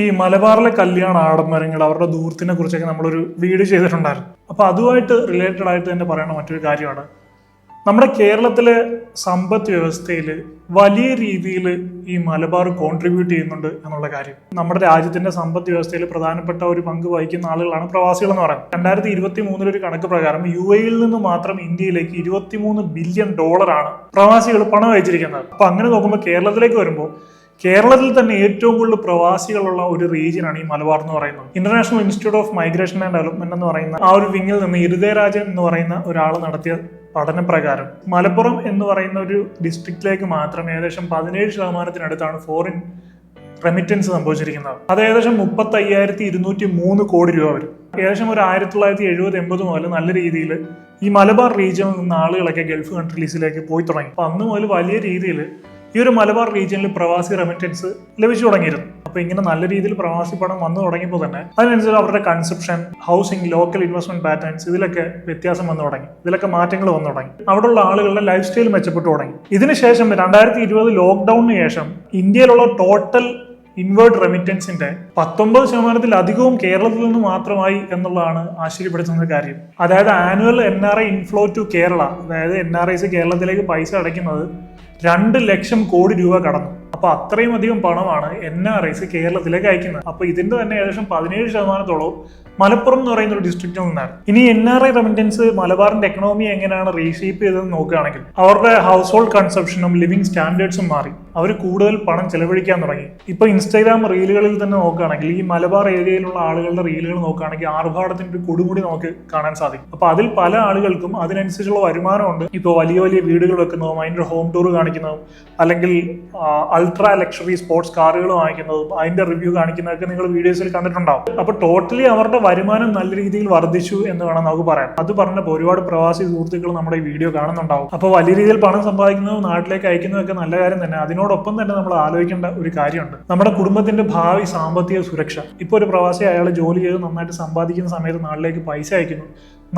ഈ മലബാറിലെ കല്യാണ ആഡംബരങ്ങൾ അവരുടെ ദൂരത്തിനെ കുറിച്ചൊക്കെ നമ്മളൊരു വീഡിയോ ചെയ്തിട്ടുണ്ടായിരുന്നു. അപ്പോൾ അതുമായിട്ട് റിലേറ്റഡ് ആയിട്ട് തന്നെ പറയുന്ന മറ്റൊരു കാര്യമാണ്. നമ്മുടെ കേരളത്തിലെ സമ്പദ് വ്യവസ്ഥയിൽ വലിയ രീതിയിൽ ഈ മലബാർ കോൺട്രിബ്യൂട്ട് ചെയ്യുന്നുണ്ട് എന്നുള്ള കാര്യം. നമ്മുടെ രാജ്യത്തിന്റെ സമ്പദ് വ്യവസ്ഥയിൽ പ്രധാനപ്പെട്ട ഒരു പങ്ക് വഹിക്കുന്ന ആളുകളാണ് പ്രവാസികൾ എന്ന് പറയുന്നത് രണ്ടായിരത്തി ഇരുപത്തി മൂന്നിലൊരു കണക്ക് പ്രകാരം യു എയിൽ നിന്ന് മാത്രം ഇന്ത്യയിലേക്ക് ഇരുപത്തിമൂന്ന് ബില്യൺ ഡോളറാണ് പ്രവാസികൾ പണം അയച്ചിരിക്കുന്നത്. അപ്പൊ അങ്ങനെ നോക്കുമ്പോൾ കേരളത്തിലേക്ക് വരുമ്പോൾ കേരളത്തിൽ തന്നെ ഏറ്റവും കൂടുതൽ പ്രവാസികളുള്ള ഒരു റീജിയനാണ് ഈ മലബാർ എന്ന് പറയുന്നത്. International institute of migration and development എന്ന് പറയുന്ന ആ ഒരു വിങ്ങിൽ നിന്ന് ഇരുദയരാജൻ എന്ന് പറയുന്ന ഒരാൾ നടത്തിയ പഠനപ്രകാരം മലപ്പുറം എന്ന് പറയുന്ന ഒരു ഡിസ്ട്രിക്റ്റിലേക്ക് മാത്രം ഏകദേശം പതിനേഴ് ശതമാനത്തിനടുത്താണ് ഫോറിൻ റെമിറ്റൻസ് സംഭവിച്ചിരിക്കുന്നത്. അത് ഏകദേശം മുപ്പത്തി അയ്യായിരത്തി ഇരുന്നൂറ്റി മൂന്ന് കോടി രൂപ വരും. ഏകദേശം ഒരു ആയിരത്തി തൊള്ളായിരത്തി എഴുപത് എൺപത് മുതൽ നല്ല രീതിയിൽ ഈ മലബാർ റീജിയനിൽ നിന്ന് ആളുകളൊക്കെ ഗൾഫ് കൺട്രീസിലേക്ക് പോയി തുടങ്ങി. അപ്പൊ അന്ന് മുതൽ വലിയ രീതിയിൽ ഈ ഒരു മലബാർ റീജിയനിൽ പ്രവാസി റെമിറ്റൻസ് ലഭിച്ചു തുടങ്ങിയിരുന്നു. അപ്പൊ ഇങ്ങനെ നല്ല രീതിയിൽ പ്രവാസി പണം വന്നു തുടങ്ങിയപ്പോൾ തന്നെ അതിനനുസരിച്ച് അവരുടെ consumption housing local investment patterns ഇതിലൊക്കെ വ്യത്യാസം വന്നു തുടങ്ങി. ഇതിലൊക്കെ മാറ്റങ്ങൾ വന്നു തുടങ്ങി. അവിടെയുള്ള ആളുകളുടെ ലൈഫ് സ്റ്റൈൽ മെച്ചപ്പെട്ടു തുടങ്ങി. ഇതിനുശേഷം രണ്ടായിരത്തി ഇരുപത് ലോക്ക്ഡൌണിന് ശേഷം ഇന്ത്യയിലുള്ള ടോട്ടൽ ഇൻവേർട്ട് റെമിറ്റൻസിന്റെ പത്തൊമ്പത് ശതമാനത്തിലധികവും കേരളത്തിൽ നിന്ന് മാത്രമായി എന്നുള്ളതാണ് ആശ്ചര്യപ്പെടുത്തുന്ന കാര്യം. അതായത് annual N R I inflow to Kerala അതായത് എൻ ആർ ഐസ് കേരളത്തിലേക്ക് പൈസ അടയ്ക്കുന്നത് രണ്ട് ലക്ഷം കോടി രൂപ കടന്നു. അപ്പൊ അത്രയും അധികം പണമാണ് എൻ ആർ ഐസ് കേരളത്തിലേക്ക് അയക്കുന്നത്. അപ്പൊ ഇതിന്റെ തന്നെ ഏകദേശം പതിനേഴ് ശതമാനത്തോളം മലപ്പുറം എന്ന് പറയുന്ന ഒരു ഡിസ്ട്രിക്റ്റിൽ നിന്നാണ്. ഇനി എൻ ആർ ഐ റെമിറ്റൻസ് മലബാറിന്റെ എക്കണോമി എങ്ങനെയാണ് റീഷേപ്പ് ചെയ്തതെന്ന് നോക്കുകയാണെങ്കിൽ അവരുടെ ഹൗസ് ഹോൾഡ് കൺസപ്ഷനും ലിവിംഗ് സ്റ്റാൻഡേർഡ്സും മാറി. അവർ കൂടുതൽ പണം ചെലവഴിക്കാൻ തുടങ്ങി. ഇപ്പൊ ഇൻസ്റ്റാഗ്രാം റീലുകളിൽ തന്നെ നോക്കുകയാണെങ്കിൽ ഈ മലബാർ ഏരിയയിലുള്ള ആളുകളുടെ റീലുകൾ നോക്കുകയാണെങ്കിൽ ആർഭാടത്തിന്റെ ഒരു കൊടുമുടി നമുക്ക് കാണാൻ സാധിക്കും. അപ്പൊ അതിൽ പല ആളുകൾക്കും അതിനനുസരിച്ചുള്ള വരുമാനമുണ്ട്. ഇപ്പോൾ വലിയ വലിയ വീടുകൾ വെക്കുന്നതും അതിന്റെ ഹോം ടൂർ കാണിക്കുന്നതും അല്ലെങ്കിൽ അൾട്രാ ലക്ഷറി സ്പോർട്സ് കാറുകൾ വാങ്ങിക്കുന്നതും അതിന്റെ റിവ്യൂ കാണിക്കുന്നതൊക്കെ നിങ്ങൾ വീഡിയോസിൽ കണ്ടിട്ടുണ്ടാവും. അപ്പൊ ടോട്ടലി അവരുടെ വരുമാനം നല്ല രീതിയിൽ വർദ്ധിച്ചു എന്ന് വേണം നമുക്ക് പറയാം അത് പറഞ്ഞപ്പോൾ ഒരുപാട് പ്രവാസി സുഹൃത്തുക്കൾ നമ്മുടെ ഈ വീഡിയോ കാണുന്നുണ്ടാവും. അപ്പോൾ വലിയ രീതിയിൽ പണം സമ്പാദിക്കുന്നതും നാട്ടിലേക്ക് അയക്കുന്നതൊക്കെ നല്ല കാര്യം തന്നെ. അതിനോടൊപ്പം തന്നെ നമ്മൾ ആലോചിക്കേണ്ട ഒരു കാര്യമുണ്ട്. നമ്മുടെ കുടുംബത്തിന്റെ ഭാവി സാമ്പത്തിക സുരക്ഷ. ഇപ്പോൾ ഒരു പ്രവാസി അയാൾ ജോലി ചെയ്ത് നന്നായിട്ട് സമ്പാദിക്കുന്ന സമയത്ത് നാട്ടിലേക്ക് പൈസ അയക്കുന്നു.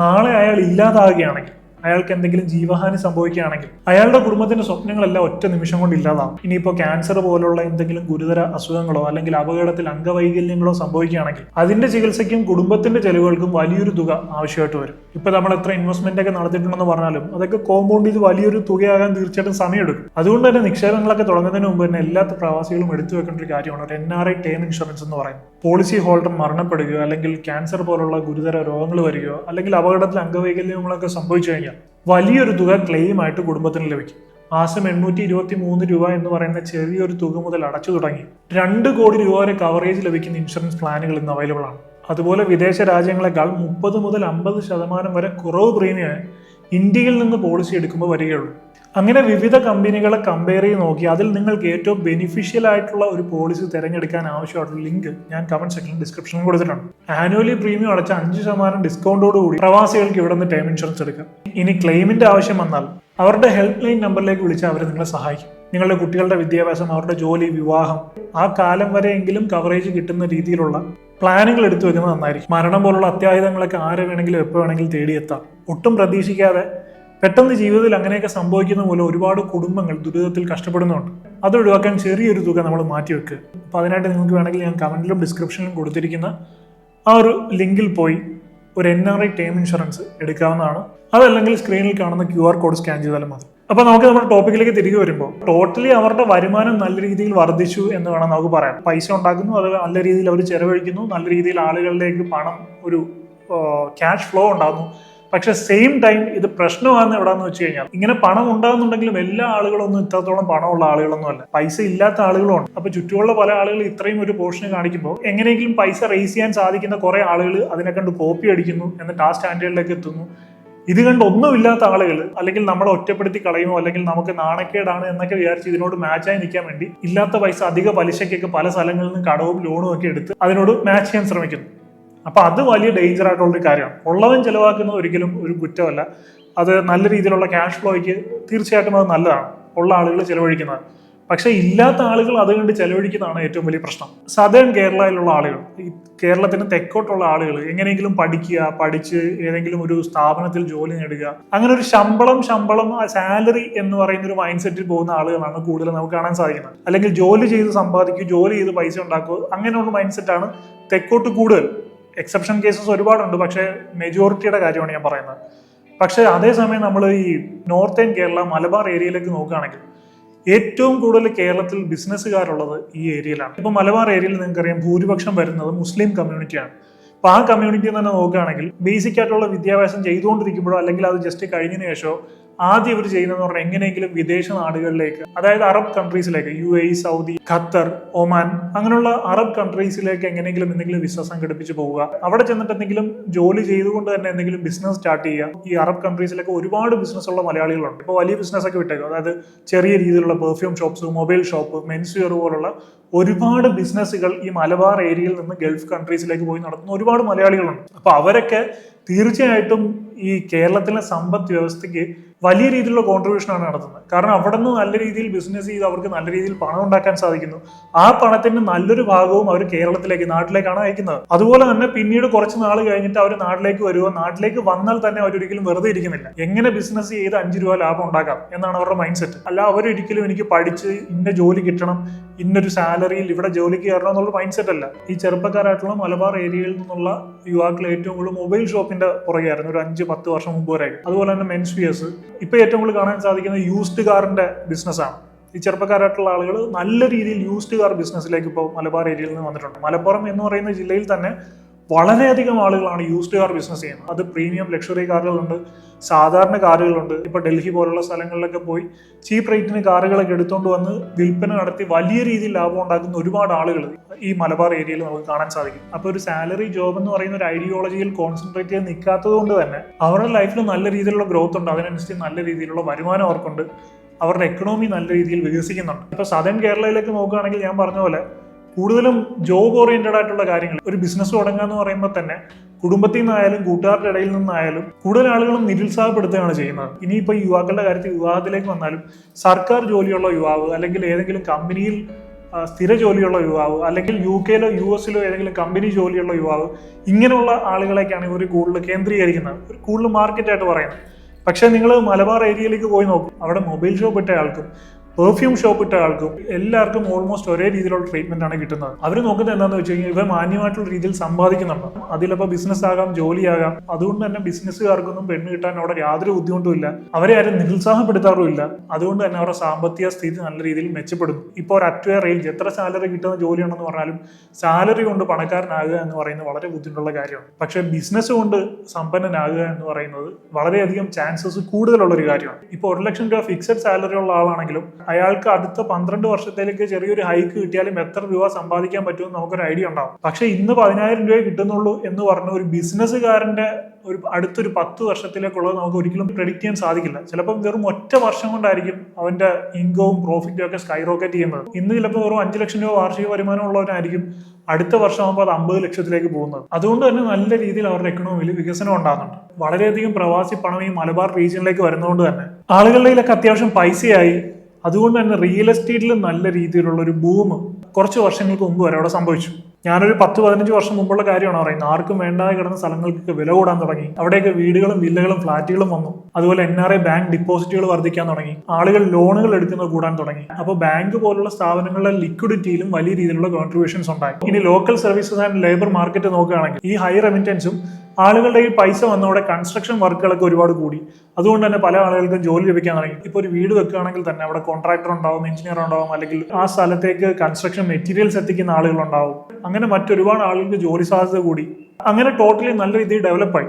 നാളെ അയാൾ ഇല്ലാതാകുകയാണെങ്കിൽ അയാൾക്ക് എന്തെങ്കിലും ജീവഹാനി സംഭവിക്കുകയാണെങ്കിൽ അയാളുടെ കുടുംബത്തിന്റെ സ്വപ്നങ്ങളെല്ലാം ഒറ്റ നിമിഷം കൊണ്ട് ഇല്ലാതാവും. ഇനിയിപ്പോൾ ക്യാൻസർ പോലുള്ള എന്തെങ്കിലും ഗുരുതര അസുഖങ്ങളോ അല്ലെങ്കിൽ അപകടത്തിൽ അംഗവൈകല്യങ്ങളോ സംഭവിക്കുകയാണെങ്കിൽ അതിന്റെ ചികിത്സയ്ക്കും കുടുംബത്തിന്റെ ചെലവുകൾക്കും വലിയൊരു തുക ആവശ്യമായിട്ട് വരും. ഇപ്പൊ നമ്മൾ എത്ര ഇൻവെസ്റ്റ്മെന്റ് ഒക്കെ നടത്തിയിട്ടുണ്ടെന്ന് പറഞ്ഞാലും അതൊക്കെ കോമ്പൗണ്ട് ചെയ്ത് വലിയൊരു തുകയാകാൻ തീർച്ചയായിട്ടും സമയമെടുക്കും. അതുകൊണ്ട് തന്നെ നിക്ഷേപങ്ങളൊക്കെ തുടങ്ങുന്നതിന് മുമ്പ് തന്നെ എല്ലാ പ്രവാസികളും എടുത്തു വെക്കേണ്ട ഒരു കാര്യമാണ് ഒരു N R I term insurance എന്ന് പറയുന്നത്. പോളിസി ഹോൾഡർ മരണപ്പെടുകയോ അല്ലെങ്കിൽ ക്യാൻസർ പോലുള്ള ഗുരുതര രോഗങ്ങൾ വരികയോ അല്ലെങ്കിൽ അപകടത്തിൽ അംഗവൈകല്യങ്ങളൊക്കെ സംഭവിച്ചു കഴിഞ്ഞാൽ വലിയൊരു തുക ക്ലെയിം ആയിട്ട് കുടുംബത്തിന് ലഭിക്കും. മാസം എണ്ണൂറ്റി ഇരുപത്തി മൂന്ന് രൂപ എന്ന് പറയുന്ന ചെറിയൊരു തുക മുതൽ അടച്ചു തുടങ്ങി. രണ്ട് കോടി രൂപ വരെ കവറേജ് ലഭിക്കുന്ന ഇൻഷുറൻസ് പ്ലാനുകൾ ഇന്ന് അവൈലബിൾ ആണ്. അതുപോലെ വിദേശ രാജ്യങ്ങളെക്കാൾ മുപ്പത് മുതൽ അമ്പത് ശതമാനം വരെ കുറവ് പ്രീമിയം ഇന്ത്യയിൽ നിന്ന് പോളിസി എടുക്കുമ്പോൾ വരികയുള്ളൂ. അങ്ങനെ വിവിധ കമ്പനികളെ കമ്പയർ ചെയ്ത് നോക്കി അതിൽ നിങ്ങൾക്ക് ഏറ്റവും ബെനിഫിഷ്യൽ ആയിട്ടുള്ള ഒരു പോളിസി തിരഞ്ഞെടുക്കാൻ ആവശ്യമായിട്ടുള്ള ലിങ്ക് ഞാൻ കമന്റ് സെക്ഷനിൽ ഡിസ്ക്രിപ്ഷനിൽ കൊടുത്തിട്ടുണ്ട്. ആനുവലി പ്രീമിയം അടച്ച അഞ്ച് ശതമാനം ഡിസ്കൗണ്ടോട് കൂടി പ്രവാസികൾക്ക് ഇവിടെ നിന്ന് ടേം ഇൻഷുറൻസ് എടുക്കാം. ഇനി ക്ലെയിമിന്റെ ആവശ്യം വന്നാൽ അവരുടെ ഹെൽപ്പ് ലൈൻ നമ്പറിലേക്ക് വിളിച്ച് അവർ നിങ്ങളെ സഹായിക്കും. നിങ്ങളുടെ കുട്ടികളുടെ വിദ്യാഭ്യാസം അവരുടെ ജോലി വിവാഹം ആ കാലം വരെയെങ്കിലും കവറേജ് കിട്ടുന്ന രീതിയിലുള്ള പ്ലാനുകൾ എടുത്തു വെക്കുന്നത് നന്നായിരിക്കും. മരണം പോലുള്ള അത്യാഹിതങ്ങളൊക്കെ ആരെ വേണമെങ്കിലും എപ്പോൾ വേണമെങ്കിലും തേടിയെത്താം. ഒട്ടും പ്രതീക്ഷിക്കാതെ പെട്ടെന്ന് ജീവിതത്തിൽ അങ്ങനെയൊക്കെ സംഭവിക്കുന്ന പോലെ ഒരുപാട് കുടുംബങ്ങൾ ദുരിതത്തിൽ കഷ്ടപ്പെടുന്നുണ്ട്. അത് ഒഴിവാക്കാൻ ചെറിയൊരു തുക നമ്മൾ മാറ്റിവെക്കുക അപ്പോൾ അതിനായിട്ട് നിങ്ങൾക്ക് വേണമെങ്കിൽ ഞാൻ കമന്റിലും ഡിസ്ക്രിപ്ഷനിലും കൊടുത്തിരിക്കുന്ന ആ ഒരു ലിങ്കിൽ പോയി ഒരു N R I term insurance എടുക്കാവുന്നതാണ്. അതല്ലെങ്കിൽ സ്ക്രീനിൽ കാണുന്ന ക്യു ആർ കോഡ് സ്കാൻ ചെയ്താലും മതി. അപ്പോൾ നമുക്ക് നമ്മുടെ ടോപ്പിക്കിലേക്ക് തിരികെ വരുമ്പോൾ ടോട്ടലി അവരുടെ വരുമാനം നല്ല രീതിയിൽ വർദ്ധിച്ചു എന്ന് വേണം നമുക്ക് പറയാം പൈസ ഉണ്ടാക്കുന്നു അത് നല്ല രീതിയിൽ അവർ ചെലവഴിക്കുന്നു നല്ല രീതിയിൽ ആളുകളിലേക്ക് പണം ഒരു ക്യാഷ് ഫ്ലോ ഉണ്ടാകുന്നു. പക്ഷെ സെയിം ടൈം ഇത് പ്രശ്നമാണ് എവിടെയെന്ന് വെച്ച് കഴിഞ്ഞാൽ ഇങ്ങനെ പണം ഉണ്ടാകുന്നുണ്ടെങ്കിലും എല്ലാ ആളുകളൊന്നും ഇത്രത്തോളം പണമുള്ള ആളുകളൊന്നും അല്ല പൈസ ഇല്ലാത്ത ആളുകളും ഉണ്ട്. അപ്പൊ ചുറ്റുമുള്ള പല ആളുകൾ ഇത്രയും ഒരു പോർഷൻ കാണിക്കുമ്പോൾ എങ്ങനെയെങ്കിലും പൈസ റേസ് ചെയ്യാൻ സാധിക്കുന്ന കുറെ ആളുകൾ അതിനെ കണ്ട് കോപ്പി അടിക്കുന്നു എന്നിട്ട് ആ സ്റ്റാൻഡേർഡിലേക്ക് എത്തുന്നു. ഇത് കണ്ട് ഒന്നുമില്ലാത്ത ആളുകൾ അല്ലെങ്കിൽ നമ്മളെ ഒറ്റപ്പെടുത്തി കളയുമോ അല്ലെങ്കിൽ നമുക്ക് നാണക്കേടാണ് എന്നൊക്കെ വിചാരിച്ച് ഇതിനോട് മാച്ചായി നിൽക്കാൻ വേണ്ടി ഇല്ലാത്ത പൈസ അധിക പലിശയ്ക്കൊക്കെ പല സ്ഥലങ്ങളിൽ നിന്ന് കടവും ലോണും ഒക്കെ എടുത്ത് അതിനോട് മാച്ച് ചെയ്യാൻ ശ്രമിക്കുന്നു. അപ്പൊ അത് വലിയ ഡേഞ്ചർ ആയിട്ടുള്ള ഒരു കാര്യമാണ്. ഉള്ളവൻ ചിലവാക്കുന്നത് ഒരിക്കലും ഒരു കുറ്റമല്ല. അത് നല്ല രീതിയിലുള്ള ക്യാഷ് ഫ്ലോയ്ക്ക് തീർച്ചയായിട്ടും അത് നല്ലതാണ്. ഉള്ള ആളുകൾ ചിലവഴിക്കുന്നത് പക്ഷെ ഇല്ലാത്ത ആളുകൾ അത് കണ്ട് ചെലവഴിക്കുന്നതാണ് ഏറ്റവും വലിയ പ്രശ്നം. സദേൺ കേരളയിലുള്ള ആളുകൾ ഈ കേരളത്തിന് തെക്കോട്ടുള്ള ആളുകൾ എങ്ങനെയെങ്കിലും പഠിക്കുക പഠിച്ച് ഏതെങ്കിലും ഒരു സ്ഥാപനത്തിൽ ജോലി നേടുക അങ്ങനെ ഒരു ശമ്പളം ശമ്പളം സാലറി എന്ന് പറയുന്ന ഒരു മൈൻഡ് സെറ്റിൽ പോകുന്ന ആളുകളാണ് കൂടുതൽ നമുക്ക് കാണാൻ സാധിക്കുന്നത്. അല്ലെങ്കിൽ ജോലി ചെയ്ത് സമ്പാദിക്കുക ജോലി ചെയ്ത് പൈസ ഉണ്ടാക്കുക അങ്ങനെയുള്ള മൈൻഡ് സെറ്റാണ് തെക്കോട്ട് കൂടുതൽ. എക്സെപ്ഷൻ കേസസ് ഒരുപാടുണ്ട് പക്ഷേ മെജോറിറ്റിയുടെ കാര്യമാണ് ഞാൻ പറയുന്നത്. പക്ഷേ അതേസമയം നമ്മൾ ഈ നോർത്തേൺ കേരള മലബാർ ഏരിയയിലേക്ക് നോക്കുകയാണെങ്കിൽ ഏറ്റവും കൂടുതൽ കേരളത്തിൽ ബിസിനസ്സുകാരുള്ളത് ഈ ഏരിയയിലാണ് ഇപ്പൊ മലബാർ ഏരിയയിൽ നിങ്ങൾക്കറിയാം ഭൂരിപക്ഷം വരുന്നത് മുസ്ലിം കമ്മ്യൂണിറ്റിയാണ് അപ്പോൾ ആ കമ്മ്യൂണിറ്റി തന്നെ നോക്കുകയാണെങ്കിൽ ബേസിക് ആയിട്ടുള്ള വിദ്യാഭ്യാസം ചെയ്തുകൊണ്ടിരിക്കുമ്പോഴോ അല്ലെങ്കിൽ അത് ജസ്റ്റ് കഴിഞ്ഞതിന് ശേഷമോ ആദ്യം ഇവർ ചെയ്യുന്നതെന്ന് പറഞ്ഞാൽ എങ്ങനെയെങ്കിലും വിദേശ നാടുകളിലേക്ക് അതായത് Arab കൺട്രീസിലേക്ക് U A Saudi Qatar Oman അങ്ങനെയുള്ള അറബ് കൺട്രീസിലേക്ക് എങ്ങനെയെങ്കിലും എന്തെങ്കിലും വിസ സംഘടിപ്പിച്ച് പോവുക. അവിടെ ചെന്നിട്ട് എന്തെങ്കിലും ജോലി ചെയ്തുകൊണ്ട് തന്നെ എന്തെങ്കിലും ബിസിനസ് സ്റ്റാർട്ട് ചെയ്യുക. ഈ അറബ് കൺട്രീസിലൊക്കെ ഒരുപാട് ബിസിനസ് ഉള്ള മലയാളികളുണ്ട്. ഇപ്പോൾ വലിയ ബിസിനസ് ഒക്കെ വിട്ടേക്കും അതായത് ചെറിയ രീതിയിലുള്ള perfume shops mobile shop men's wear പോലുള്ള ഒരുപാട് ബിസിനസ്സുകൾ ഈ മലബാർ ഏരിയയിൽ നിന്ന് ഗൾഫ് കൺട്രീസിലേക്ക് പോയി നടത്തുന്ന ഒരുപാട് മലയാളികളുണ്ട്. അപ്പോൾ അവരൊക്കെ തീർച്ചയായിട്ടും ഈ കേരളത്തിലെ സമ്പദ് വ്യവസ്ഥയ്ക്ക് വലിയ രീതിയിലുള്ള കോൺട്രിബ്യൂഷനാണ് നടത്തുന്നത്. കാരണം അവിടെ നിന്ന് നല്ല രീതിയിൽ ബിസിനസ് ചെയ്ത് അവർക്ക് നല്ല രീതിയിൽ പണം ഉണ്ടാക്കാൻ സാധിക്കുന്നു. ആ പണത്തിന്റെ നല്ലൊരു ഭാഗവും അവർ കേരളത്തിലേക്ക് നാട്ടിലേക്കാണ് അയക്കുന്നത്. അതുപോലെ തന്നെ പിന്നീട് കുറച്ച് നാൾ കഴിഞ്ഞിട്ട് അവർ നാട്ടിലേക്ക് വരുമോ നാട്ടിലേക്ക് വന്നാൽ തന്നെ അവരൊരിക്കലും വെറുതെ ഇരിക്കുന്നില്ല. എങ്ങനെ ബിസിനസ് ചെയ്ത് അഞ്ച് രൂപ ലാഭം ഉണ്ടാക്കാം എന്നാണ് അവരുടെ മൈൻഡ് സെറ്റ് അല്ല അവരൊരിക്കലും എനിക്ക് പഠിച്ച് ഇന്ന ജോലി കിട്ടണം ഇന്നൊരു സാലറിയിൽ ഇവിടെ ജോലിക്ക് കയറണം എന്നുള്ള മൈൻഡ് സെറ്റ് അല്ല. ഈ ചെറുപ്പക്കാരായിട്ടുള്ള മലബാർ ഏരിയയിൽ നിന്നുള്ള യുവാക്കൾ ഏറ്റവും കൂടുതൽ മൊബൈൽ ഷോപ്പിന്റെ പുറകെയായിരുന്നു. ഒരു അഞ്ച് പത്ത് വർഷം മുമ്പ് വരെ. അതുപോലെ തന്നെ മെൻസ് വിയേഴ്സ് ഇപ്പൊ ഏറ്റവും കൂടുതൽ കാണാൻ സാധിക്കുന്നത് യൂസ്ഡ് കാറിന്റെ ബിസിനസ്സാണ് ഈ ചെറുപ്പക്കാരായിട്ടുള്ള ആളുകൾ നല്ല രീതിയിൽ യൂസ്ഡ് കാർ ബിസിനസ്സിലേക്ക് ഇപ്പോൾ മലബാർ ഏരിയയിൽ നിന്ന് വന്നിട്ടുണ്ട്. മലപ്പുറം എന്ന് പറയുന്ന ജില്ലയിൽ തന്നെ വളരെയധികം ആളുകളാണ് യൂസ്ഡ് കാർ ബിസിനസ് ചെയ്യുന്നത്. അത് പ്രീമിയം ലക്ഷറി കാറുകളുണ്ട് സാധാരണ കാറുകളുണ്ട് ഇപ്പൊ ഡൽഹി പോലുള്ള സ്ഥലങ്ങളിലൊക്കെ പോയി ചീപ്പ് റേറ്റിന് കാറുകളൊക്കെ എടുത്തുകൊണ്ട് വന്ന് വിൽപ്പന നടത്തി വലിയ രീതിയിൽ ലാഭം ഉണ്ടാക്കുന്ന ഒരുപാട് ആളുകൾ ഈ മലബാർ ഏരിയയിൽ നമുക്ക് കാണാൻ സാധിക്കും. അപ്പോൾ ഒരു സാലറി ജോബ് എന്ന് പറയുന്ന ഒരു ഐഡിയോളജിയിൽ കോൺസെൻട്രേറ്റ് ചെയ്ത് നിൽക്കാത്തത് കൊണ്ട് തന്നെ അവരുടെ ലൈഫിൽ നല്ല രീതിയിലുള്ള ഗ്രോത്ത് ഉണ്ട്. അതിനനുസരിച്ച് നല്ല രീതിയിലുള്ള വരുമാനം അവർക്കുണ്ട്. അവരുടെ എക്കണോമി നല്ല രീതിയിൽ വികസിക്കുന്നുണ്ട്. ഇപ്പൊ സദൻ കേരളയിലേക്ക് നോക്കുകയാണെങ്കിൽ ഞാൻ പറഞ്ഞ പോലെ കൂടുതലും ജോബ് ഓറിയന്റഡ് ആയിട്ടുള്ള കാര്യങ്ങൾ. ഒരു ബിസിനസ് തുടങ്ങുക എന്ന് പറയുമ്പോൾ തന്നെ കുടുംബത്തിൽ നിന്നായാലും കൂട്ടുകാരുടെ ഇടയിൽ നിന്നായാലും കൂടുതൽ ആളുകളും നിരുത്സാഹപ്പെടുത്തുകയാണ് ചെയ്യുന്നത്. ഇനിയിപ്പോൾ യുവാക്കളുടെ കാര്യത്തിൽ വിവാഹത്തിലേക്ക് വന്നാലും സർക്കാർ ജോലിയുള്ള യുവാവ് അല്ലെങ്കിൽ ഏതെങ്കിലും കമ്പനിയിൽ സ്ഥിര ജോലിയുള്ള യുവാവ് അല്ലെങ്കിൽ യു കെയിലോ യു എസിലോ ഏതെങ്കിലും കമ്പനി ജോലിയുള്ള യുവാവ് ഇങ്ങനെയുള്ള ആളുകളേക്കാണ് ഇവർ കൂടുതൽ കേന്ദ്രീകരിക്കുന്നത്. ഒരു കൂടുതൽ മാർക്കറ്റായിട്ട് പറയുന്നത്. പക്ഷേ നിങ്ങൾ മലബാർ ഏരിയയിലേക്ക് പോയി നോക്കും. അവിടെ മൊബൈൽ ഷോപ്പ് ഇട്ട ആൾക്കും പെർഫ്യൂം ഷോപ്പ് ഇട്ട ആൾക്കും എല്ലാവർക്കും ഓൾമോസ്റ്റ് ഒരേ രീതിയിലുള്ള ട്രീറ്റ്മെന്റ് ആണ് കിട്ടുന്നത്. അവർ നോക്കുന്നത് എന്താണെന്ന് വെച്ച് കഴിഞ്ഞാൽ ഇവർ മാന്യമായിട്ടുള്ള രീതിയിൽ സമ്പാദിക്കുന്നുണ്ട്. അതിലപ്പോൾ ബിസിനസ് ആകാം ജോലിയാകാം അതുകൊണ്ട് തന്നെ ബിസിനസ്സുകാർക്കൊന്നും പെണ്ണ് കിട്ടാൻ അവിടെ യാതൊരു ബുദ്ധിമുട്ടുമില്ല അവരെ ആരും നിരുത്സാഹപ്പെടുത്താറുമില്ല അതുകൊണ്ട് തന്നെ അവരുടെ സാമ്പത്തിക സ്ഥിതി നല്ല രീതിയിൽ മെച്ചപ്പെടുന്നു. ഇപ്പോൾ ഒരു അറ്റ്വേ റേഞ്ച് എത്ര സാലറി കിട്ടുന്ന ജോലിയാണെന്ന് പറഞ്ഞാലും സാലറി കൊണ്ട് പണക്കാരനാകുക എന്ന് പറയുന്നത് വളരെ ബുദ്ധിമുട്ടുള്ള കാര്യമാണ്. പക്ഷേ ബിസിനസ് കൊണ്ട് സമ്പന്നനാകുക എന്ന് പറയുന്നത് വളരെയധികം ചാൻസസ് കൂടുതലുള്ള ഒരു കാര്യമാണ്. ഇപ്പോൾ ഒരു ലക്ഷം രൂപ ഫിക്സഡ് സാലറി ഉള്ള ആളാണെങ്കിലും അയാൾക്ക് അടുത്ത പന്ത്രണ്ട് വർഷത്തേക്ക് ചെറിയൊരു ഹൈക്ക് കിട്ടിയാലും എത്ര രൂപ സമ്പാദിക്കാൻ പറ്റുമെന്ന് നമുക്കൊരു ഐഡിയ ഉണ്ടാവും. പക്ഷേ ഇന്ന് പതിനായിരം രൂപ കിട്ടുന്നുള്ളൂ എന്ന് പറഞ്ഞ ഒരു ബിസിനസ്സുകാരന്റെ ഒരു അടുത്തൊരു പത്ത് വർഷത്തിലേക്കുള്ളത് നമുക്ക് ഒരിക്കലും പ്രെഡിക്റ്റ് ചെയ്യാൻ സാധിക്കില്ല. ചിലപ്പോൾ വെറും ഒറ്റ വർഷം കൊണ്ടായിരിക്കും അവന്റെ ഇൻകവും പ്രോഫിറ്റും ഒക്കെ സ്കൈ റോക്കറ്റ് ചെയ്യുന്നത്. ഇന്ന് ചിലപ്പോൾ വെറും അഞ്ച് ലക്ഷം രൂപ വാർഷിക വരുമാനം ഉള്ളവരായിരിക്കും അടുത്ത വർഷമാകുമ്പോൾ അത് അമ്പത് ലക്ഷത്തിലേക്ക് പോകുന്നത്. അതുകൊണ്ട് തന്നെ നല്ല രീതിയിൽ അവരുടെ എക്കണോമിയിൽ വികസനം ഉണ്ടാകുന്നുണ്ട്. വളരെയധികം പ്രവാസി പണം ഈ മലബാർ റീജിയനിലേക്ക് വരുന്നതുകൊണ്ട് തന്നെ. ആളുകളുടെ കയ്യിലൊക്കെ അത്യാവശ്യം പൈസയായി. അതുകൊണ്ട് തന്നെ റിയൽ എസ്റ്റേറ്റിൽ നല്ല രീതിയിലുള്ള ഒരു ബൂം കുറച്ച് വർഷങ്ങൾക്ക് മുമ്പ് വരെ അവിടെ സംഭവിച്ചു. ഞാനൊരു പത്ത് പതിനഞ്ച് വർഷം മുമ്പുള്ള കാര്യമാണ് പറയുന്നത്. ആർക്കും വേണ്ടാതെ കിടന്ന സ്ഥലങ്ങൾക്കൊക്കെ വില കൂടാൻ തുടങ്ങി. അവിടെയൊക്കെ വീടുകളും വില്ലകളും ഫ്ളാറ്റുകളും വന്നു. അതുപോലെ എൻ ആർ ഐ ബാങ്ക് ഡിപ്പോസിറ്റുകൾ വർദ്ധിക്കാൻ തുടങ്ങി. ആളുകൾ ലോണുകൾ എടുക്കുന്നത് കൂടാൻ തുടങ്ങി. അപ്പോൾ ബാങ്ക് പോലുള്ള സ്ഥാപനങ്ങളുടെ ലിക്വിഡിറ്റിയിലും വലിയ രീതിയിലുള്ള കോൺട്രിബ്യൂഷൻസ് ഉണ്ടായി. ഇനി local services and labour market നോക്കുകയാണെങ്കിൽ ഈ ഹൈ റെമിറ്റൻസും ആളുകളുടെ ഈ പൈസ വന്നതോടെ കൺസ്ട്രക്ഷൻ വർക്കുകളൊക്കെ ഒരുപാട് കൂടി. അതുകൊണ്ട് തന്നെ പല ആളുകൾക്കും ജോലി ലഭിക്കാൻ തുടങ്ങി. ഇപ്പോൾ ഒരു വീട് വെക്കുകയാണെങ്കിൽ തന്നെ അവിടെ കോൺട്രാക്ടർ ഉണ്ടാവും എഞ്ചിനീയർ ഉണ്ടാവും അല്ലെങ്കിൽ ആ സ്ഥലത്തേക്ക് കൺസ്ട്രക്ഷൻ മെറ്റീരിയൽസ് എത്തിക്കുന്ന ആളുകളുണ്ടാവും അങ്ങനെ മറ്റൊരുപാട് ആളുകൾക്ക് ജോലി സാധ്യത കൂടി. അങ്ങനെ ടോട്ടലി നല്ല രീതിയിൽ ഡെവലപ്പായി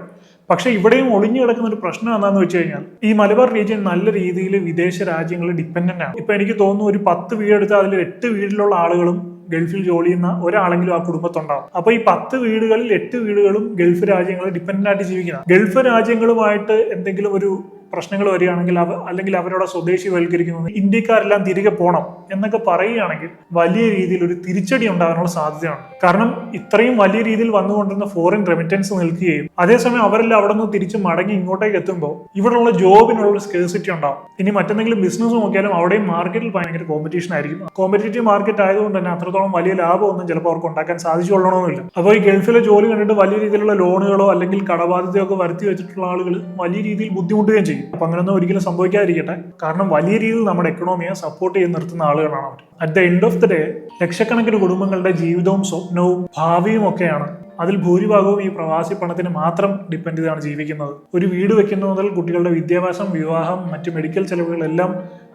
പക്ഷേ ഇവിടെയും ഒളിഞ്ഞു കിടക്കുന്ന ഒരു പ്രശ്നം എന്താണെന്ന് വെച്ച് കഴിഞ്ഞാൽ ഈ മലബാർ റീജിയൻ നല്ല രീതിയിൽ വിദേശ രാജ്യങ്ങൾ ഡിപ്പെൻഡന്റ് ആണ്. ഇപ്പൊ എനിക്ക് തോന്നുന്നു ഒരു പത്ത് വീടെടുത്താൽ അതിൽ എട്ട് വീട്ടിലുള്ള ആളുകളും ഗൾഫിൽ ജോലി ചെയ്യുന്ന ഒരാളെങ്കിലും ആ കുടുംബത്തുണ്ടാവും. അപ്പൊ ഈ പത്ത് വീടുകളിൽ എട്ട് വീടുകളും ഗൾഫ് രാജ്യങ്ങളിൽ ഡിപ്പെൻഡന്റ് ആയിട്ട് ജീവിക്കണം ഗൾഫ് രാജ്യങ്ങളുമായിട്ട് എന്തെങ്കിലും ഒരു പ്രശ്നങ്ങൾ വരികയാണെങ്കിൽ അവ അല്ലെങ്കിൽ അവരുടെ സ്വദേശിവൽക്കരിക്കുന്നത് ഇന്ത്യക്കാരെല്ലാം തിരികെ പോകണം എന്നൊക്കെ പറയുകയാണെങ്കിൽ വലിയ രീതിയിൽ ഒരു തിരിച്ചടി ഉണ്ടാകാനുള്ള സാധ്യതയാണ്. കാരണം ഇത്രയും വലിയ രീതിയിൽ വന്നുകൊണ്ടിരുന്ന ഫോറിൻ റെമിറ്റൻസ് നിൽക്കുകയും അതേസമയം അവരെല്ലാം അവിടെ നിന്ന് തിരിച്ച് മടങ്ങി ഇങ്ങോട്ടേക്ക് എത്തുമ്പോൾ ഇവിടെയുള്ള ജോബിനുള്ള ഒരു സ്കേഴ്സിറ്റി ഉണ്ടാവും. ഇനി മറ്റെന്തെങ്കിലും ബിസിനസ് നോക്കിയാലും അവിടെയും മാർക്കറ്റിൽ ഭയങ്കര കോമ്പറ്റീഷൻ ആയിരിക്കും. കോമ്പറ്റേറ്റീവ് മാർക്കറ്റ് ആയതുകൊണ്ട് തന്നെ അത്രത്തോളം വലിയ ലാഭമൊന്നും ചിലപ്പോൾ അവർക്ക് ഉണ്ടാക്കാൻ സാധിച്ചുകൊള്ളണമെന്നില്ല. അപ്പോൾ ഈ ഗൾഫിലെ ജോലി കണ്ടിട്ട് വലിയ രീതിയിലുള്ള ലോണുകളോ അല്ലെങ്കിൽ കടബാധ്യതയോ ഒക്കെ വരുത്തി വെച്ചിട്ടുള്ള ആളുകൾ വലിയ രീതിയിൽ ബുദ്ധിമുട്ടുകയും ചെയ്യും. അപ്പൊ അങ്ങനെയൊന്നും ഒരിക്കലും സംഭവിക്കാതിരിക്കട്ടെ. കാരണം വലിയ രീതിയിൽ നമ്മുടെ എക്കണോമിയെ സപ്പോർട്ട് ചെയ്ത് നിർത്തുന്ന ആളുകളാണ് അവർ at the end of the day ലക്ഷക്കണക്കിന് കുടുംബങ്ങളുടെ ജീവിതവും സ്വപ്നവും ഭാവിയും ഒക്കെയാണ് അതിൽ ഭൂരിഭാഗവും ഈ പ്രവാസി പണത്തിന് മാത്രം ഡിപ്പെൻഡ് ചെയ്താണ് ജീവിക്കുന്നത്. ഒരു വീട് വെക്കുന്നത് മുതൽ കുട്ടികളുടെ വിദ്യാഭ്യാസം വിവാഹം മറ്റ് മെഡിക്കൽ ചെലവുകളെല്ലാം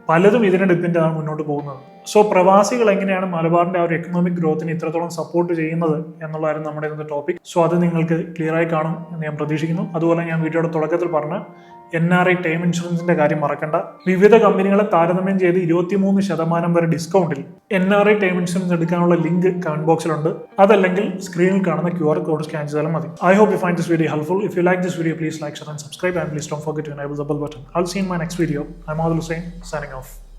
പലതും ഇതിനെ ഡിപ്പെൻഡ് ആണ് മുന്നോട്ട് പോകുന്നത്. സോ പ്രവാസികൾ എങ്ങനെയാണ് മലബാറിന്റെ ആ ഒരു എക്കണോമിക് ഗ്രോത്തിനെ ഇത്രത്തോളം സപ്പോർട്ട് ചെയ്യുന്നത് എന്നുള്ളതായിരുന്നു നമ്മുടെ ഇന്നത്തെ ടോപ്പിക് സോ അത് നിങ്ങൾക്ക് ക്ലിയർ ആയി കാണും എന്ന് ഞാൻ പ്രതീക്ഷിക്കുന്നു. അതുപോലെ ഞാൻ വീഡിയോയുടെ തുടക്കത്തിൽ പറഞ്ഞ എൻ ആർ ഐ ടൈം ഇൻഷുറൻസിന്റെ കാര്യം മറക്കണ്ട. വിവിധ കമ്പനികളെ താരതമ്യം ചെയ്ത് ഇരുപത്തിമൂന്ന് ശതമാനം വരെ ഡിസ്കൗണ്ടിൽ N R I time insurance എടുക്കാനുള്ള ലിങ്ക് കമന്റ് ബോക്സിലുണ്ട് അതല്ലെങ്കിൽ സ്ക്രീനിൽ കാണുന്ന ക്യു ആർ കോഡ് സ്കാൻ ചെയ്താലും മതി. I hope you find this video helpful if you like this video please like share and subscribe and please don't forget to enable the bell button I will see in my next video I'm Hussain signing off